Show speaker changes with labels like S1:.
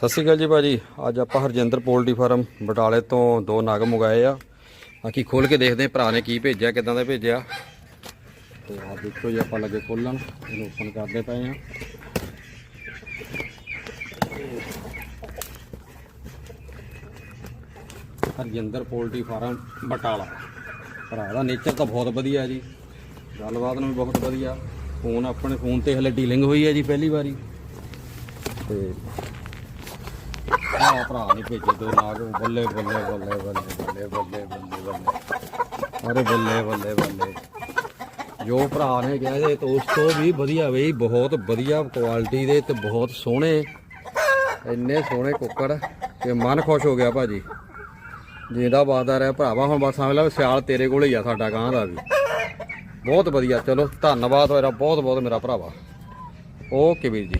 S1: ਸਤਿ ਸ਼੍ਰੀ ਅਕਾਲ ਜੀ ਭਾਜੀ। ਅੱਜ ਆਪਾਂ ਹਰਜਿੰਦਰ ਪੋਲਟਰੀ ਫਾਰਮ ਬਟਾਲੇ ਤੋਂ ਦੋ ਨਗ ਮੰਗਾਏ ਆ। ਬਾਕੀ ਖੋਲ ਕੇ ਦੇਖਦੇ ਹਾਂ ਭਰਾ ਨੇ ਕੀ ਭੇਜਿਆ, ਕਿਦਾਂ ਦਾ ਭੇਜਿਆ। ਤੇ ਆ ਦੇਖੋ ਜੀ, ਆਪਾਂ ਲੱਗੇ ਖੋਲਣ ਇਹਨੂੰ ਓਪਨ ਕਰਦੇ ਪਏ ਆ ਹਰਜਿੰਦਰ ਪੋਲਟਰੀ ਫਾਰਮ ਬਟਾਲਾ। ਭਰਾ ਦਾ ਨੇਚਰ ਤਾਂ ਬਹੁਤ ਵਧੀਆ ਜੀ। ਗੱਲਬਾਤ ਨੂੰ ਵੀ ਬਹੁਤ ਵਧੀਆ। ਫੋਨ ਆਪਣੇ ਫੋਨ ਤੇ ਹਲੇ ਡੀਲਿੰਗ ਹੋਈ ਹੈ ਜੀ, ਪਹਿਲੀ ਵਾਰੀ। ਤੇ ਆ ਭਰਾ ਨੇ ਭੇਜੇ, ਦੋ ਨਾਗ ਬੱਲੇ ਬੱਲੇ ਬੱਲੇ ਬੱਲੇ ਬੱਲੇ ਬੱਲੇ ਬੱਲੇ ਬੱਲੇ। ਅਰੇ ਬੱਲੇ ਬੱਲੇ ਬੱਲੇ। ਜੋ ਭਰਾ ਨੇ ਕਿਹਾ ਜੇ ਉਸ ਤੋਂ ਵੀ ਵਧੀਆ ਬਈ, ਬਹੁਤ ਵਧੀਆ ਕੁਆਲਿਟੀ ਦੇ ਤੇ ਬਹੁਤ ਸੋਹਣੇ, ਇੰਨੇ ਸੋਹਣੇ ਕੁੱਕੜ ਕਿ ਮਨ ਖੁਸ਼ ਹੋ ਗਿਆ ਭਾਜੀ। ਜਿੰਦਾ ਬਾਦਾ ਰਿਹਾ ਭਰਾਵਾ, ਹੁਣ ਬਸ ਸਮਝ ਲਾ ਸਿਆਲ ਤੇਰੇ ਕੋਲ ਹੀ ਆ ਸਾਡਾ ਗਾਂ ਦਾ ਵੀ। ਬਹੁਤ ਵਧੀਆ, ਚਲੋ ਧੰਨਵਾਦ ਮੇਰਾ ਬਹੁਤ ਬਹੁਤ ਮੇਰਾ ਭਰਾਵਾ। ਓਕੇ ਵੀਰ ਜੀ।